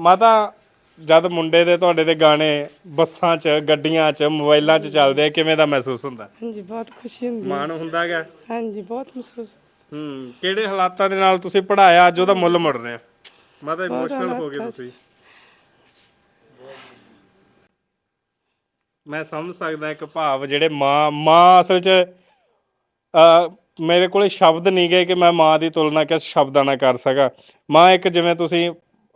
ਮਾਤਾ ਜਦ ਮੁੰਡੇ ਦੇ ਤੁਹਾਡੇ ਦੇ ਗਾਣੇ ਬੱਸਾਂ 'ਚ ਗੱਡੀਆਂ 'ਚ ਮੋਬਾਈਲਾਂ 'ਚ ਚੱਲਦੇ ਆ ਕਿਵੇਂ ਦਾ ਮਹਿਸੂਸ ਹੁੰਦਾ? ਹਾਂਜੀ ਬਹੁਤ ਖੁਸ਼ੀ ਹੁੰਦੀ ਹੈ। ਮਾਣ ਹੁੰਦਾਗਾ ਹਾਂਜੀ ਬਹੁਤ ਮਹਿਸੂਸ। ਹੂੰ ਕਿਹੜੇ ਹਾਲਾਤਾਂ ਦੇ ਨਾਲ ਤੁਸੀਂ ਪੜਾਇਆ ਅੱਜ ਉਹਦਾ ਮੁੱਲ ਮੁੜ ਰਿਹਾ। ਮਾਤਾ ਇਮੋਸ਼ਨਲ ਹੋ ਗਏ ਤੁਸੀਂ। ਮੈਂ ਸਮਝ ਸਕਦਾ ਇੱਕ ਭਾਵ ਜਿਹੜੇ ਮਾਂ ਮਾਂ ਅਸਲ 'ਚ ਅ ਮੇਰੇ ਕੋਲੇ ਸ਼ਬਦ ਨਹੀਂ ਗਏ ਕਿ ਮੈਂ ਮਾਂ ਦੀ ਤੁਲਨਾ ਕਿਸ ਸ਼ਬਦਾਂ ਨਾਲ ਕਰ ਸਕਾਂ। ਮਾਂ ਇੱਕ ਜਿਵੇਂ ਤੁਸੀਂ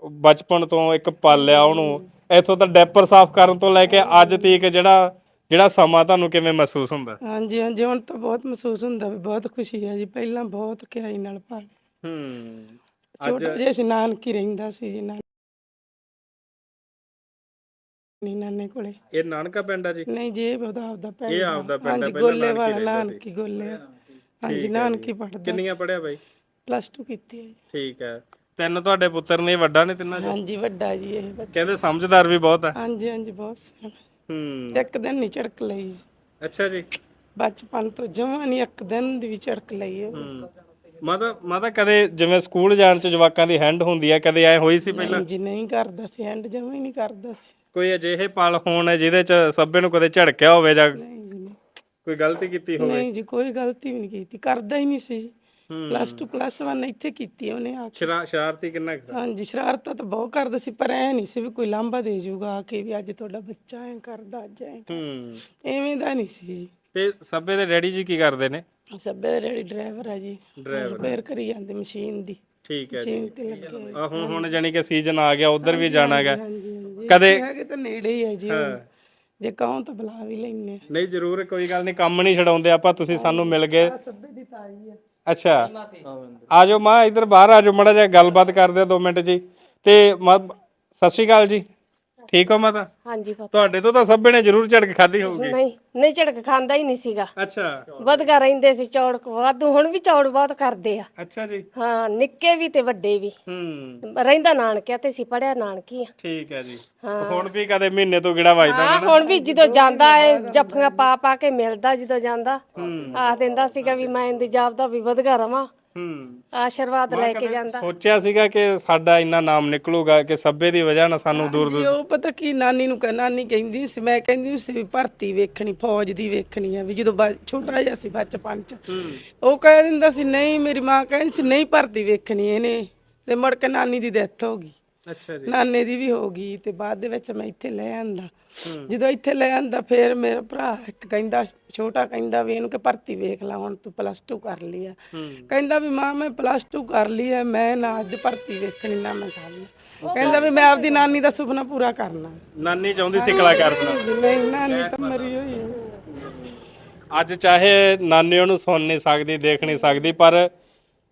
ਬਚਪਨ ਤੋਂ ਇੱਕ ਪਾਲਿਆ ਉਹਨੂੰ। ਇੱਥੋਂ ਤਾਂ ਡੈਪਰ ਸਾਫ਼ ਕਰਨ ਤੋਂ ਲੈ ਕੇ ਅੱਜ ਤੀਕ ਜਿਹੜਾ ਜਿਹੜਾ ਸਮਾਂ ਤੁਹਾਨੂੰ ਕਿਵੇਂ ਮਹਿਸੂਸ ਹੁੰਦਾ? ਹਾਂਜੀ ਹਾਂਜੀ ਹੁਣ ਤਾਂ ਬਹੁਤ ਮਹਿਸੂਸ ਹੁੰਦਾ ਵੀ ਬਹੁਤ ਖੁਸ਼ੀ ਹੈ ਜੀ। ਪਹਿਲਾਂ ਬਹੁਤ ਕਿਹਾਈ ਨਾਲ ਪਾਲ ਹੂੰ ਛੋਟਾ ਜਿਹਾ ਸੀ ਨਾਨਕੀ ਰਹਿੰਦਾ ਸੀ ਜੀ ਨਾਨੀ ਨਾਨੇ ਕੋਲੇ। ਇਹ ਨਾਨਕਾ ਪਿੰਡ ਆ ਜੀ? ਨਹੀਂ ਜੀ ਇਹ ਉਹਦਾ ਆਪਦਾ ਪਿੰਡ ਇਹ। ਆਪਦਾ ਪਿੰਡ ਹਾਂਜੀ ਗੋਲੇ ਵਾਲਾ। ਨਾਨਕੀ ਗੋਲੇ ਹਾਂਜੀ ਨਾਨਕੀ ਪੜਦਾ ਕਿੰਨੀਆਂ ਪੜਿਆ ਬਾਈ? ਪਲੱਸ 2 ਕੀਤੀ ਹੈ ਜੀ। ਠੀਕ ਹੈ ਤਿੰਨ ਤੁਹਾਡੇ ਪੁੱਤਰ ਨੇ ਵੱਡਾ ਨੇ ਤਿੰਨਾਂ ਚੋਂ? ਹਾਂਜੀ ਵੱਡਾ ਜੀ ਇਹ ਵੱਡਾ। ਕਹਿੰਦੇ ਸਮਝਦਾਰ ਵੀ ਬਹੁਤ ਆ। ਹਾਂਜੀ ਹਾਂਜੀ ਬਹੁਤ ਸਿਆਣਾ ਹੂੰ। ਇੱਕ ਦਿਨ ਨਹੀਂ ਝੜਕ ਲਈ ਜੀ। ਅੱਛਾ ਜੀ। ਬਚਪਨ ਤੋਂ ਜਮਾਂ ਨਹੀਂ ਇੱਕ ਦਿਨ ਦੀ ਵੀ ਝੜਕ ਲਈ ਹੈ। ਹੂੰ। ਮਾਤਾ ਮਾਤਾ ਕਦੇ ਜਿਵੇਂ ਸਕੂਲ ਜਾਣ ਚ ਜਵਾਕਾਂ ਦੀ ਹੈਂਡ ਹੁੰਦੀ ਆ ਕਦੇ ਐ ਹੋਈ ਸੀ ਪਹਿਲਾਂ? ਨਹੀਂ ਜੀ ਨਹੀਂ ਕਰਦਾ ਸੀ ਐਂਡ ਜਮਾਂ ਹੀ ਨਹੀਂ ਕਰਦਾ ਸੀ। ਕੋਈ ਅਜਿਹੇ ਪਲ ਹੋਣ ਜਿਹਦੇ ਚ ਸੱਭੇ ਨੂੰ ਕਦੇ ਝੜਕਿਆ ਹੋਵੇ ਜਾਂ ਨਹੀਂ ਜੀ ਨਹੀਂ। ਕੋਈ ਗਲਤੀ ਕੀਤੀ ਹੋਵੇ? ਨਹੀਂ ਜੀ ਕੋਈ ਗਲਤੀ ਵੀ ਨਹੀਂ ਕੀਤੀ ਕਰਦਾ ਹੀ ਨਹੀਂ ਸੀ ਜੀ। ਪਲੱਸ 2 ਪਲੱਸ 1 ਇੱਥੇ ਕੀਤੀ ਉਹਨੇ ਆ ਕੇ। ਸ਼ਰਾ- ਸ਼ਰਾਰਤੀ ਕਿੰਨਾ ਕੁ ਸੀ? ਹਾਂਜੀ ਸ਼ਰਾਰਤਾਂ ਤਾਂ ਬਹੁਤ ਕਰਦਾ ਸੀ ਪਰ ਐ ਨਹੀਂ ਸੀ ਵੀ ਕੋਈ ਲਾਂਭਾ ਦੇ ਜਾਊਗਾ ਆ ਕੇ ਵੀ ਅੱਜ ਤੁਹਾਡਾ ਬੱਚਾ ਐ ਕਰਦਾ ਅੱਜ ਐ ਹੂੰ। ਐਵੇਂ ਦਾ ਨਹੀਂ ਸੀ ਜੀ। ਤੇ ਸੱਭੇ ਦੇ ਡੈਡੀ ਜੀ ਕੀ ਕਰਦੇ ਨੇ? ਸੱਬੇ ਦਾ ਡੈਡੀ ਡਰਾਈਵਰ ਆ ਜੀ। ਰਿਪੇਅਰ ਕਰੀ ਜਾਂਦੇ ਮਸ਼ੀਨ ਦੀ। ਠੀਕ ਹੈ ਮਸ਼ੀਨ ਤੇ ਲੱਗੇ ਹੋਏ। ਆ ਹੁਣ ਹੁਣ ਜਾਨੀ ਕਿ ਸੀਜ਼ਨ ਆ ਗਿਆ ਉਧਰ ਵੀ ਜਾਣਾ ਹੈਗਾ। ਹਾਂਜੀ ਹਾਂਜੀ ਕਦੇ ਹੈਗੇ ਤਾਂ ਨੇੜੇ ਹੀ ਹੈ ਜੀ। ਉਹ। ਜੇ ਕਹੋ ਤਾਂ ਬੁਲਾ ਵੀ ਲੈਣੇ ਨਹੀਂ ਜ਼ਰੂਰ ਕੋਈ ਗੱਲ ਨਹੀਂ ਕੰਮ ਨਹੀਂ ਛਡਾਉਂਦੇ ਆਪਾਂ ਤੁਸੀਂ ਸਾਨੂੰ ਮਿਲ ਗਏ। ਸੱਬੇ ਦੀ ਤਾਈ ਹੈ ਅੱਛਾ। ਆ ਜਾਓ ਮਾਂ ਇੱਧਰ ਬਾਹਰ ਆ ਜਾਓ ਮੜਾ ਜਿਹਾ ਗੱਲਬਾਤ ਕਰਦੇ ਆ 2 ਮਿੰਟ ਜੀ। ਤੇ ਮਾਂ ਸਤਿ ਸ਼੍ਰੀ ਅਕਾਲ ਜੀ। ਠੀਕ ਹੋ ਮਾਤਾ? ਹਾਂਜੀ ਪਤਾ। ਤੁਹਾਡੇ ਤੋਂ ਤਾਂ ਸਭੇ ਨੇ ਜ਼ਰੂਰ ਝੜਕ ਖਾਦੀ ਹੋਊਗੀ। ਨਹੀਂ ਨਹੀਂ ਝੜਕ ਖਾਂਦਾ ਹੀ ਨਹੀਂ ਸੀਗਾ। ਅੱਛਾ। ਵਧਗਾ ਰਹਿੰਦੇ ਸੀ ਚੌੜ ਵਾਧੂ ਹੁਣ ਵੀ ਚੌੜ ਬਹੁਤ ਕਰਦੇ ਆ। ਅੱਛਾ ਜੀ। ਹਾਂ ਨਿੱਕੇ ਵੀ ਤੇ ਵੱਡੇ ਵੀ। ਹੂੰ। ਰਹਿੰਦਾ ਨਾਨਕਿਆ ਤੇ ਸੀ ਪੜਿਆ ਨਾਨਕੀ ਆ। ਠੀਕ ਹੈ ਜੀ। ਹੁਣ ਵੀ ਕਦੇ ਮਹੀਨੇ ਤੋਂ ਗਿੜਾ ਵੱਜਦਾ ਹਾਂ ਹੁਣ ਵੀ ਜਦੋਂ ਜਾਂਦਾ ਹੈ ਜੱਫੀਆਂ ਪਾ ਪਾ ਕੇ ਮਿਲਦਾ ਜਦੋਂ ਜਾਂਦਾ। ਆਖ ਦਿੰਦਾ ਸੀਗਾ ਵੀ ਮੈਂ ਇੰਤਜ਼ਾਮ ਦਾ ਵੀ ਵਧਗਾ ਰਵਾਂ। ਹੂੰ। ਆਸ਼ੀਰਵਾਦ ਲੈ ਕੇ ਜਾਂਦਾ। ਸੋਚਿਆ ਸੀਗਾ ਕਿ ਸਾਡਾ ਇੰਨਾ ਨਾਮ ਨਿਕਲੂਗਾ ਕਿ ਸੱਬੇ ਦੀ ਵਜ੍ਹਾ ਨਾਲ ਸਾਨੂੰ ਦੂਰ ਜੀ ਉਹ ਪਤਾ ਕੀ ਨਾਨੀ ਨੂੰ ਕਹਿ ਨਾਨੀ ਕਹਿੰਦੀ ਸੀ ਮੈਂ ਕਹਿੰਦੀ ਸੀ ਵੀ ਭਰਤੀ ਵੇਖਣੀ ਫੌਜ ਦੀ ਵੇਖਣੀ ਆ ਵੀ ਜਦੋਂ ਬ- ਛੋਟਾ ਜਿਹਾ ਸੀ ਬਚਪਨ ਚ। ਉਹ ਕਹਿ ਦਿੰਦਾ ਸੀ ਨਹੀਂ ਮੇਰੀ ਮਾਂ ਕਹਿੰਦੀ ਸੀ ਨਹੀਂ ਭਰਤੀ ਵੇਖਣੀ ਇਹਨੇ ਤੇ ਮੁੜ ਕੇ ਨਾਨੀ ਦੀ ਡੈਥ ਹੋ ਗਈ। ਅੱਛਾ ਜੀ। ਨਾਨੇ ਦੀ ਵੀ ਹੋ ਗਈ ਤੇ ਬਾਅਦ ਦੇ ਵਿੱਚ ਮੈਂ ਇੱਥੇ ਲੈ ਆਂਦਾ। ਜਦੋਂ ਇੱਥੇ ਲੈ ਆਂਦਾ ਫਿਰ ਮੇਰਾ ਭਰਾ ਇੱਕ ਕਹਿੰਦਾ ਛੋਟਾ ਕਹਿੰਦਾ ਵੀ ਇਹਨੂੰ ਕਿ ਭਰਤੀ ਵੇਖ ਲਾ ਹੁਣ ਤੂੰ ਪਲੱਸ 2 ਕਰ ਲਈ ਆ। ਕਹਿੰਦਾ ਵੀ ਮਾਂ ਮੈਂ ਪਲੱਸ 2 ਕਰ ਲਈ ਆ ਮੈਂ ਨਾ ਅੱਜ ਭਰਤੀ ਵੇਖਣੀ ਨਾ ਮੈਂ ਕਰਨੀ ਕਹਿੰਦਾ ਵੀ ਮੈਂ ਆਪਦੀ ਨਾਨੀ ਦਾ ਸੁਪਨਾ ਪੂਰਾ ਕਰਨਾ। ਨਾਨੀ ਚਾਹੁੰਦੀ ਸੀ ਕਲਾਕਾਰ ਬਣਾ ਵੀ ਨਹੀਂ ਨਾਨੀ ਤਾਂ ਮਰੀ ਹੋਈ ਹੈ ਅੱਜ ਚਾਹੇ ਨਾਨੀ ਉਹਨੂੰ ਸੁਣ ਨਹੀਂ ਸਕਦੀ ਦੇਖ ਨਹੀਂ ਸਕਦੀ ਪਰ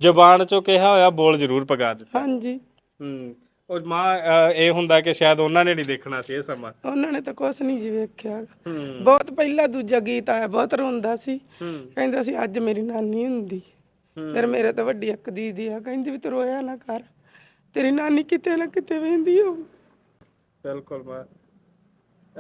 ਜ਼ੁਬਾਨ ਚੋਂ ਕਿਹਾ ਹੋਇਆ ਬੋਲ ਜ਼ਰੂਰ ਪਗਾ ਦਿੱਤਾ। ਹਾਂਜੀ। ਹੂੰ। ਉਹ ਮਾਂ ਇਹ ਹੁੰਦਾ ਕਿ ਸ਼ਾਇਦ ਉਹਨਾਂ ਨੇ ਨਹੀਂ ਦੇਖਣਾ ਸੀ ਇਹ ਸਮਾਂ। ਉਹਨਾਂ ਨੇ ਤਾਂ ਕੁਛ ਨਹੀਂ ਜੀ ਵੇਖਿਆ। ਹੂੰ। ਬਹੁਤ ਪਹਿਲਾ ਦੂਜਾ ਗੀਤ ਆਇਆ ਬਹੁਤ ਰੋਂਦਾ ਸੀ। ਹੂੰ। ਕਹਿੰਦਾ ਸੀ ਅੱਜ ਮੇਰੀ ਨਾਨੀ ਹੁੰਦੀ। ਫਿਰ ਮੇਰੇ ਤਾਂ ਵੱਡੀ ਇੱਕ ਦੀਦੀ ਆ ਕਹਿੰਦੀ ਵੀ ਤੂੰ ਰੋਇਆ ਨਾ ਕਰ। ਤੇਰੀ ਨਾਨੀ ਕਿਤੇ ਨਾ ਕਿਤੇ ਵੇਂਦੀ ਹੋ ਬਿਲਕੁਲ ਮਾਂ।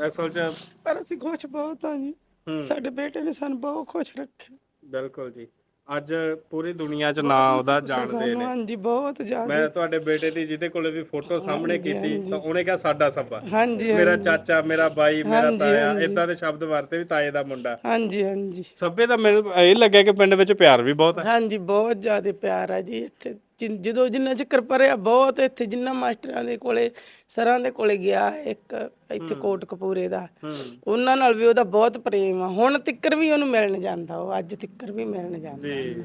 ਅਸਲ ਚ ਪਰ ਅਸੀਂ ਖੁਸ਼ ਬਹੁਤ ਆ ਜੀ। ਸਾਡੇ ਬੇਟੇ ਨੇ ਸਾਨੂੰ ਬਹੁਤ ਖੁਸ਼ ਰੱਖਿਆ। ਬਿਲਕੁਲ ਜੀ। ਅੱਜ ਪੂਰੀ ਦੁਨੀਆ 'ਚ ਨਾਂ ਉਹਦਾ ਜਾਣਦੇ ਨੇ। ਹਾਂਜੀ ਬਹੁਤ ਜ਼ਿਆਦਾ। ਮੈਂ ਤੁਹਾਡੇ ਬੇਟੇ ਦੀ ਜਿਹਦੇ ਕੋਲੇ ਵੀ ਫੋਟੋ ਸਾਹਮਣੇ ਕੀਤੀ ਤਾਂ ਉਹਨੇ ਕਿਹਾ ਸਾਡਾ ਸੱਬਾ। ਹਾਂਜੀ ਮੇਰਾ ਚਾਚਾ ਮੇਰਾ ਬਾਈ ਮੇਰਾ ਤਾਇਆ ਇਦਾਂ ਦੇ ਸ਼ਬਦ ਵਰਤੇ ਵੀ ਤਾਏ ਦਾ ਮੁੰਡਾ। ਹਾਂਜੀ ਹਾਂਜੀ। ਸੱਬੇ ਦਾ ਮੈਨੂੰ ਇਹ ਲੱਗਿਆ ਕਿ ਪਿੰਡ ਵਿੱਚ ਪਿਆਰ ਵੀ ਬਹੁਤ ਹੈ। ਹਾਂਜੀ ਬਹੁਤ ਜ਼ਿਆਦਾ ਪਿਆਰ ਆ ਜੀ ਇੱਥੇ। ਜਦੋਂ ਜਿੰਨਾ ਚਿਰ ਪਰਿਆ ਬਹੁਤ ਇੱਥੇ ਜਿੰਨਾ ਮਾਸਟਰਾਂ ਦੇ ਕੋਲੇ ਸਰਾਂ ਦੇ ਕੋਲੇ ਗਿਆ ਇੱਕ ਇੱਥੇ ਕੋਟ ਕਪੂਰੇ ਦਾ। ਉਹਨਾਂ ਨਾਲ ਵੀ ਉਹਦਾ ਬਹੁਤ ਪ੍ਰੇਮ ਆ। ਹੁਣ ਤਿੱਕਰ ਵੀ ਉਹਨੂੰ ਮਿਲਣ ਜਾਂਦਾ ਉਹ ਅੱਜ ਤਿੱਕਰ ਵੀ ਮਿਲਣ ਜਾਂਦਾ। ਜੀ।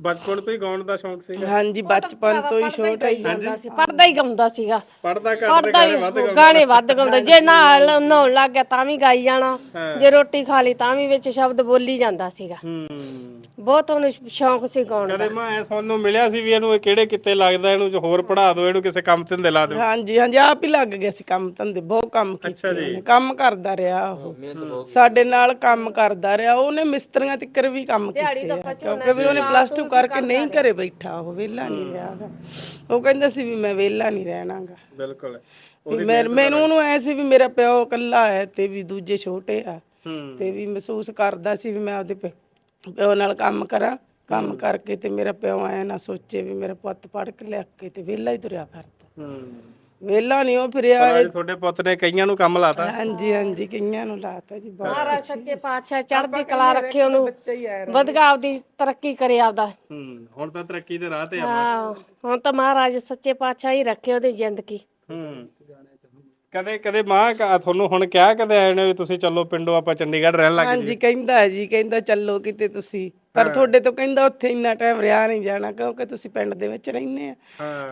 ਬਚਪਨ ਤੋਂ ਹੀ ਗਾਉਣ ਦਾ ਸ਼ੌਂਕ ਸੀ ਹਾਂਜੀ ਬਚਪਨ ਤੋਂ ਹੀ ਛੋਟਾ ਹੀ ਜਾਂਦਾ ਸੀ ਪੜਦਾ ਹੀ ਗਾਉਂਦਾ ਸੀਗਾ। ਪੜਦਾ ਤੇ ਪੜਦਾ ਗਾਣੇ ਵੱਧ ਵੀ ਗਾਣੇ ਵੱਧ ਗਾਉਂਦਾ। ਜੇ ਨਾਲ ਨਹਾਉਣ ਲੱਗ ਗਿਆ ਤਾਂ ਵੀ ਗਾਈ ਜਾਣਾ। ਜੇ ਰੋਟੀ ਖਾ ਲਈ ਤਾਂ ਵੀ ਵਿੱਚ ਸ਼ਬਦ ਬੋਲੀ ਜਾਂਦਾ ਸੀਗਾ। ਹੂੰ। ਬਹੁਤ ਉਹਨੂੰ ਸ਼ੌਂਕ ਸੀ ਗਾਉਣ ਦਾ। ਕਦੇ ਮੈਂ ਐ ਸੁਣਨ ਨੂੰ ਮਿਲਿਆ ਸੀ ਵੀ ਇਹਨੂੰ ਇਹ ਕਿਹੜੇ ਕਿੱਤੇ ਲੱਗਦਾ ਇਹਨੂੰ ਹੋਰ ਪੜਾ ਦਿਓ ਇਹਨੂੰ ਕਿਸੇ ਕੰਮ ਤੇ ਲਾ ਦਿਓ। ਹਾਂਜੀ ਹਾਂਜੀ ਆਪ ਹੀ ਲੱਗ ਗਿਆ ਸੀ ਕੰਮ ਧੰਦੇ ਬਹੁਤ ਕੰਮ ਕੀਤੇ ਉਹਨੇ ਕੰਮ ਕਰਦਾ ਰਿਹਾ ਉਹ। ਸਾਡੇ ਨਾਲ ਕੰਮ ਕਰਦਾ ਰਿਹਾ ਉਹਨੇ ਮਿਸਤਰੀਆਂ ਤਿੱਕਰ ਵੀ ਕੰਮ ਕੀਤੇ ਆ ਕਿਉਂਕਿ ਵੀ ਉਹਨੇ ਪਲੱਸ 2 ਕਰਕੇ ਨਹੀਂ ਘਰੇ ਬੈਠਾ ਉਹ ਵਿਹਲਾ ਨਹੀਂ ਰਿਹਾ ਗਾ। ਉਹ ਕਹਿੰਦਾ ਸੀ ਵੀ ਮੈਂ ਵਿਹਲਾ ਨਹੀਂ ਰਹਿਣਾਗਾ। ਬਿਲਕੁਲ। ਮੈਂ- ਮੈਨੂੰ ਉਹਨੂੰ ਐ ਸੀ ਵੀ ਮੇਰਾ ਪਿਓ ਇਕੱਲਾ ਹੈ ਤੇ ਵੀ ਦੂਜੇ ਛੋਟੇ ਆ ਹੂੰ। ਤੇ ਵੀ ਮਹਿਸੂਸ ਕਰਦਾ ਸੀ ਵੀ ਮੈਂ ਆਪਦੇ ਪਿ- ਪਿਓ ਨਾਲ ਕੰਮ ਕਰਾਂ ਕੰਮ ਕਰਕੇ ਤੇ ਮੇਰਾ ਪਿਓ ਐ ਨਾ ਸੋਚੇ ਵੀ ਮੇਰਾ ਪੁੱਤ ਪੜ੍ਹ ਕੇ ਲਿਖ ਕੇ ਤੇ ਵਿਹਲਾ ਹੀ ਤੁਰਿਆ ਫਿਰਦਾ। ਹੂੰ। ਵੇਲਾ ਨਹੀਂ ਉਹ ਫਿਰਿਆ ਅੱਜ ਤੁਹਾਡੇ ਪੁੱਤ ਨੇ ਕਈਆਂ ਨੂੰ ਕੰਮ ਲਾਤਾ। ਹਾਂਜੀ ਹਾਂਜੀ ਕਈਆਂ ਨੂੰ ਲਾਤਾ ਜੀ ਬਹੁਤ ਮਹਾਰਾਜ ਸੱਚੇ ਪਾਤਸ਼ਾਹ ਚੜ੍ਹਦੀ ਕਲਾ ਰੱਖੇ ਉਹਨੂੰ। ਬੱਚਾ ਹੀ ਵਧਗਾ ਆਪਦੀ ਤਰੱਕੀ ਕਰੇ ਆਪਦਾ। ਹੂੰ ਹੁਣ ਤਾਂ ਤਰੱਕੀ ਦੇ ਰਾਹ ਤੇ ਆ। ਹਾਂ ਹੁਣ ਤਾਂ ਮਹਾਰਾਜ ਸੱਚੇ ਪਾਤਸ਼ਾਹ ਹੀ ਰੱਖੇ ਉਹਦੀ ਜ਼ਿੰਦਗੀ। ਹੂੰ। ਕਦੇ ਕਦੇ ਮਾਂ ਕ- ਤੁਹਾਨੂੰ ਹੁਣ ਕਿਹਾ ਕਦੇ ਆਏ ਨੇ ਵੀ ਤੁਸੀਂ ਚੱਲੋ ਪਿੰਡੋਂ ਆਪਾਂ ਚੰਡੀਗੜ੍ਹ ਰਹਿਣ ਲੱਗ ਹਾਂਜੀ ਕਹਿੰਦਾ ਹੈ ਜੀ ਕਹਿੰਦਾ ਚੱਲੋ ਕਿਤੇ ਤੁਸੀਂ। ਪਰ ਤੁਹਾਡੇ ਤੋਂ ਕਹਿੰਦਾ ਉੱਥੇ ਇੰਨਾ ਟਾਈਮ ਰਿਹਾ ਨਹੀਂ ਜਾਣਾ ਕਿਉਂਕਿ ਤੁਸੀਂ ਪਿੰਡ ਦੇ ਵਿੱਚ ਰਹਿੰਦੇ ਆ।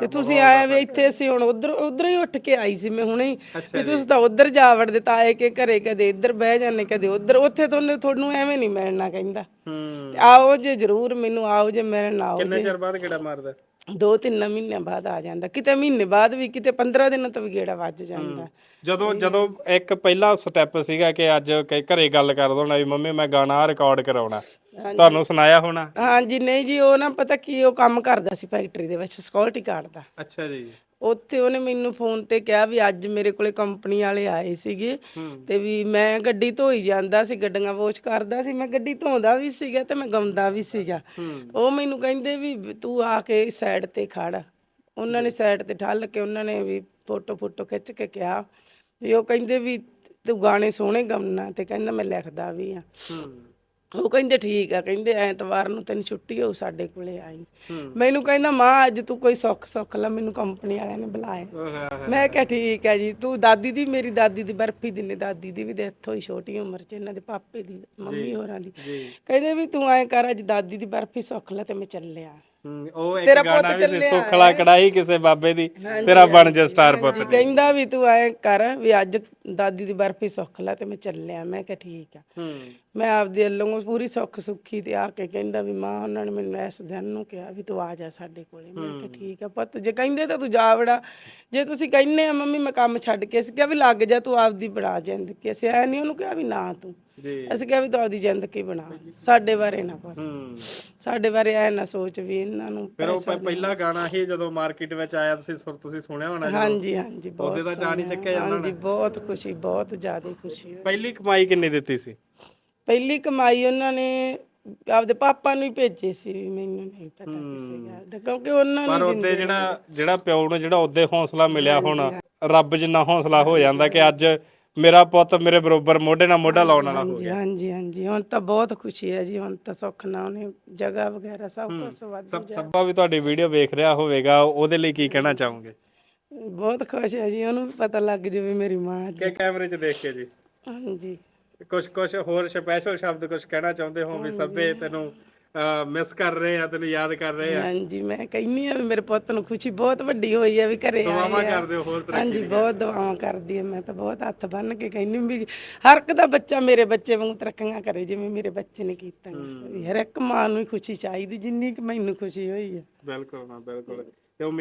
ਤੇ ਤੁਸੀਂ ਆਏ ਵੀ ਇੱਥੇ ਅਸੀਂ ਹੁਣ ਉਧਰ ਉਧਰ ਹੀ ਉੱਠ ਕੇ ਆਈ ਸੀ ਮੈਂ ਹੁਣੇ ਹੀ। ਵੀ ਤੁਸੀਂ ਤਾਂ ਉਧਰ ਜਾ ਵੜਦੇ ਤਾਂ ਆਏ ਕੇ ਘਰੇ ਕਦੇ ਇੱਧਰ ਬਹਿ ਜਾਂਦੇ ਕਦੇ ਉਧਰ। ਉੱਥੇ ਤੁਹਾਨੂੰ ਤੁਹਾਨੂੰ ਐਵੇਂ ਨਹੀਂ ਮਿਲਣਾ ਕਹਿੰਦਾ। ਹੂੰ। ਤੇ ਆਓ ਜੇ ਜ਼ਰੂਰ ਮੈਨੂੰ ਆਓ ਜੇ ਮੇਰੇ ਨਾਲ ਆਓ ਕਿੰਨੇ ਚਿਰ ਬਾਅਦ ਕਿਹੜਾ ਮਾਰਦਾ? ਦੋ ਤਿੰਨ ਮਹੀਨਿਆਂ ਬਾਅਦ ਆ ਜਾਂਦਾ। ਕਿਤੇ ਮਹੀਨੇ ਬਾਅਦ ਵੀ ਕਿਤੇ 15 ਦਿਨਾਂ ਤੋਂ ਵੀ ਗੇੜਾ ਵੱਜ ਜਾਂਦਾ। ਜਦੋਂ ਜਦੋਂ ਇੱਕ ਪਹਿਲਾ ਸਟੈਪ ਸੀਗਾ ਕਿ ਅੱਜ ਕਈ ਘਰੇ ਗੱਲ ਕਰ ਦੋਣਾ ਵੀ ਮੰਮੀ ਮੈਂ ਗਾਣਾ ਰਿਕਾਰਡ ਕਰਾਉਣਾ। ਤੁਹਾਨੂੰ ਸੁਣਾਇਆ ਹੋਣਾ? ਹਾਂਜੀ ਨਹੀਂ ਜੀ ਉਹ ਨਾ ਪਤਾ ਕੀ ਉਹ ਕੰਮ ਕਰਦਾ ਸੀ ਫੈਕਟਰੀ ਦੇ ਵਿੱਚ ਸਿਕਿਉਰਿਟੀ ਗਾਰਡ ਦਾ। ਅੱਛਾ ਜੀ। ਉੱਥੇ ਉਹਨੇ ਮੈਨੂੰ ਫੋਨ ਤੇ ਕਿਹਾ ਵੀ ਅੱਜ ਮੇਰੇ ਕੋਲੇ ਕੰਪਨੀ ਵਾਲੇ ਆਏ ਸੀਗੇ ਤੇ ਵੀ ਮੈਂ ਗੱਡੀ ਧੋਈ ਜਾਂਦਾ ਸੀ ਗੱਡੀਆਂ ਵਾਸ਼ ਕਰਦਾ ਸੀ ਮੈਂ ਗੱਡੀ ਧੋਂਦਾ ਵੀ ਸੀਗਾ ਤੇ ਮੈਂ ਗਾਉਂਦਾ ਵੀ ਸੀਗਾ। ਉਹ ਮੈਨੂੰ ਕਹਿੰਦੇ ਵੀ ਤੂੰ ਆ ਕੇ ਸਾਈਡ ਤੇ ਖੜ। ਉਹਨਾਂ ਨੇ ਸਾਈਡ ਤੇ ਠੱਲ ਕੇ ਉਹਨਾਂ ਨੇ ਵੀ ਫੋਟੋ ਫੋਟੋ ਖਿੱਚ ਕੇ ਕਿਹਾ ਵੀ ਉਹ ਕਹਿੰਦੇ ਵੀ ਤੂੰ ਗਾਣੇ ਸੋਹਣੇ ਗਾਉਣਾ ਤੇ ਕਹਿੰਦਾ ਮੈਂ ਲਿਖਦਾ ਵੀ ਆ। ਹੂੰ। ਉਹ ਕਹਿੰਦੇ ਠੀਕ ਆ ਕਹਿੰਦੇ ਐਤਵਾਰ ਨੂੰ ਤੈਨੂੰ ਛੁੱਟੀ ਹੋਊ ਸਾਡੇ ਕੋਲੇ ਆਈ। ਮੈਨੂੰ ਕਹਿੰਦਾ ਮਾਂ ਅੱਜ ਤੂੰ ਕੋਈ ਸੁੱਖ ਸੁੱਖ ਲਾ ਮੈਨੂੰ ਕੰਪਨੀ ਵਾਲਿਆਂ ਨੇ ਬੁਲਾਇਆ। ਮੈਂ ਕਿਹਾ ਠੀਕ ਹੈ ਜੀ ਤੂੰ ਦਾਦੀ ਦੀ ਮੇਰੀ ਦਾਦੀ ਦੀ ਬਰਫੀ ਦਿਨੇ ਦਾਦੀ ਦੀ ਵੀ ਡੈਥ ਹੋਈ ਛੋਟੀ ਉਮਰ 'ਚ ਇਹਨਾਂ ਦੇ ਪਾਪੇ ਦੀ ਮੰਮੀ ਹੋਰਾਂ ਦੀ। ਕਹਿੰਦੇ ਵੀ ਤੂੰ ਐਂ ਕਰ ਅੱਜ ਦਾਦੀ ਦੀ ਬਰਫੀ ਸੁੱਖ ਲੈ ਤੇ ਮੈਂ ਚੱਲਿਆ। ਹੂੰ, ਉਹ ਇੱਕ ਤੇਰਾ ਗਾਣਾ ਵੀ ਸੀ ਚੱਲਿਆ। ਸੁਖਲਾ ਕੜਾਈ ਕਿਸੇ ਬਾਬੇ ਦੀ ਤੇਰਾ ਬਣ ਜਾ ਸਟਾਰ ਪੁੱਤ ਜੀ ਕਹਿੰਦਾ ਵੀ ਤੂੰ ਐਂ ਕਰ ਵੀ ਅੱਜ ਦਾਦੀ ਦੀ ਬਰਫੀ ਸੁੱਖ ਲੈ ਤੇ ਮੈਂ ਚੱਲਿਆ। ਮੈਂ ਕਿਹਾ ਠੀਕ ਆ। ਹੂੰ ਮੈਂ ਆਪਦੇ ਵੱਲੋਂ ਪੂਰੀ ਸੁੱਖ ਸੁੱਖੀ ਤੇ ਆ ਕੇ ਕਹਿੰਦਾ ਵੀ ਮਾਂ ਉਹਨਾਂ ਨੇ ਮੈਨੂੰ ਇਸ ਦਿਨ ਨੂੰ ਕਿਹਾ ਵੀ ਤੂੰ ਆ ਜਾ ਸਾਡੇ ਕੋਲੇ। ਮੈਂ ਕਿਹਾ ਠੀਕ ਆ ਪੁੱਤ ਜੇ ਕਹਿੰਦੇ ਤਾਂ ਤੂੰ ਜਾ ਵੜਾ। ਜੇ ਤੁਸੀਂ ਕਹਿੰਦੇ ਆ ਮੰਮੀ ਮੈਂ ਕੰਮ ਛੱਡ ਕੇ ਅਸੀਂ ਕਿਹਾ ਵੀ ਲੱਗ ਜਾ ਤੂੰ ਆਪਦੀ ਬਣਾ ਜ਼ਿੰਦਗੀ। ਅਸੀਂ ਐ ਨਹੀਂ ਉਹਨੂੰ ਕਿਹਾ ਵੀ ਨਾ ਤੂੰ। ਜੀ। ਅਸੀਂ ਕਿਹਾ ਵੀ ਤੂੰ ਆਪਦੀ ਜ਼ਿੰਦਗੀ ਬਣਾ। ਸਾਡੇ ਬਾਰੇ ਨਾ ਹੂੰ। ਸਾਡੇ ਬਾਰੇ ਐ ਨਾ ਸੋਚ ਵੀ ਇਹਨਾਂ ਨੂੰ ਫਿਰ ਉਹ ਪ- ਪਹਿਲਾ ਗਾਣਾ ਹੀ ਜਦੋਂ ਮਾਰਕੀਟ ਵਿੱਚ ਆਇਆ ਤੁਸੀਂ ਸੁਰ ਤੁਸੀਂ ਸੁਣਿਆ ਹੋਣਾ ਜਦੋਂ। ਹਾਂਜੀ ਹਾਂਜੀ ਬਹੁਤ ਉਹਦੇ ਦਾ ਚਾਅ ਨਹੀਂ ਚੱਕਿਆ ਜਾਂਦਾ ਹਾਂਜੀ ਬਹੁਤ ਖੁਸ਼ੀ ਬਹੁਤ ਜ਼ਿਆਦਾ ਖੁਸ਼ੀ ਹੋਈ। ਪਹਿਲੀ ਕਮਾਈ ਕਿੰਨੀ ਦਿੱਤੀ ਸੀ? ਪਹਿਲੀ ਕਮਾਈ ਉਹਨਾਂ ਨੇ ਆਪਦੇ ਪਾਪਾ ਨੂੰ ਹੀ ਭੇਜੇ ਸੀ ਵੀ ਮੈਨੂੰ ਨਹੀਂ ਪਤਾ ਕਿਸੇ ਗੱਲ ਦਾ ਕਿਉਂਕਿ ਉਹਨਾਂ ਪਰ ਨੂੰ ਉਹਦੇ ਜਿਹੜਾ ਜਿਹੜਾ ਪਿਓ ਨੂੰ ਜਿਹੜਾ ਉਹਦੇ ਹੌਸਲਾ ਮਿਲਿਆ ਹੁਣ ਰੱਬ ਜਿੰਨਾ ਹੌਸਲਾ ਹੋ ਜਾਂਦਾ ਕਿ ਅੱਜ ਮੇਰਾ ਪੁੱਤ ਮੇਰੇ ਬਰੋਬਰ ਮੋਢੇ ਨਾਲ ਮੋਢਾ ਲਾਉਣ ਵਾਲਾ ਹੋ ਹਾਂਜੀ ਹਾਂਜੀ ਹਾਂਜੀ। ਹੁਣ ਤਾਂ ਬਹੁਤ ਖੁਸ਼ੀ ਹੈ ਜੀ ਹੁਣ ਤਾਂ ਸੁੱਖ ਨਾਲ ਉਹਨੇ ਜਗ੍ਹਾ ਵਗੈਰਾ ਸਭ ਕੁਝ ਵੱਧ ਸਭ ਸਭਾ ਵੀ ਤੁਹਾਡੀ ਵੀਡੀਓ ਵੇਖ ਰਿਹਾ ਹੋਵੇਗਾ ਉਹਦੇ ਲਈ ਕੀ ਕਹਿਣਾ ਚਾਹੋਗੇ? ਬਹੁਤ ਖੁਸ਼ ਹੈ ਜੀ ਉਹਨੂੰ ਵੀ ਪਤਾ ਲੱਗ ਜਾਵੇ ਮੇਰੀ ਮਾਂ ਅੱਜ ਕਿ ਕੈਮਰੇ 'ਚ ਦੇਖ ਕੇ ਜੀ। ਹਾਂਜੀ। ਕੁਝ ਕੁਝ ਹੋਰ ਸਪੈਸ਼ਲ ਸ਼ਬਦ ਕੁਝ ਕਹਿਣਾ ਚਾਹੁੰਦੇ ਹੋ ਵੀ ਸਭੇ ਤੈਨੂੰ ਮਿਸ ਕਰ ਰਹੇ ਆ ਤੈਨੂੰ ਯਾਦ ਕਰ ਰਹੇ ਆ। ਹਾਂਜੀ ਮੈਂ ਕਹਿੰਨੀ ਆ ਵੀ ਮੇਰੇ ਪੁੱਤ ਨੂੰ ਖੁਸ਼ੀ ਬਹੁਤ ਵੱਡੀ ਹੋਈ ਹੈ ਵੀ ਘਰੇ ਦੁਆਵਾਂ ਆਏ ਆ। ਕਰਦੇ ਹੋ ਹੋਰ ਤਰ੍ਹਾਂ ਹਾਂਜੀ ਬਹੁਤ ਦੁਆਵਾਂ ਕਰਦੀ ਹੈ ਮੈਂ ਤਾਂ ਬਹੁਤ ਹੱਥ ਬੰਨ ਕੇ ਕਹਿੰਨੀ ਵੀ ਹਰ ਇੱਕ ਦਾ ਬੱਚਾ ਮੇਰੇ ਬੱਚੇ ਵਾਂਗੂ ਤਰੱਕੀਆਂ ਕਰੇ ਜਿਵੇਂ ਮੇਰੇ ਬੱਚੇ ਨੇ ਕੀਤਾ। ਵੀ ਹਰ ਇੱਕ ਮਾਂ ਨੂੰ ਹੀ ਖੁਸ਼ੀ ਚਾਹੀਦੀ ਜਿੰਨੀ ਕਿ ਮੈਨੂੰ ਖੁਸ਼ੀ ਹੋਈ ਹੈ ਬਿਲਕੁਲ ਹਾਂ ਬਿਲਕੁਲ। ਤੇ ਉਮੀਦ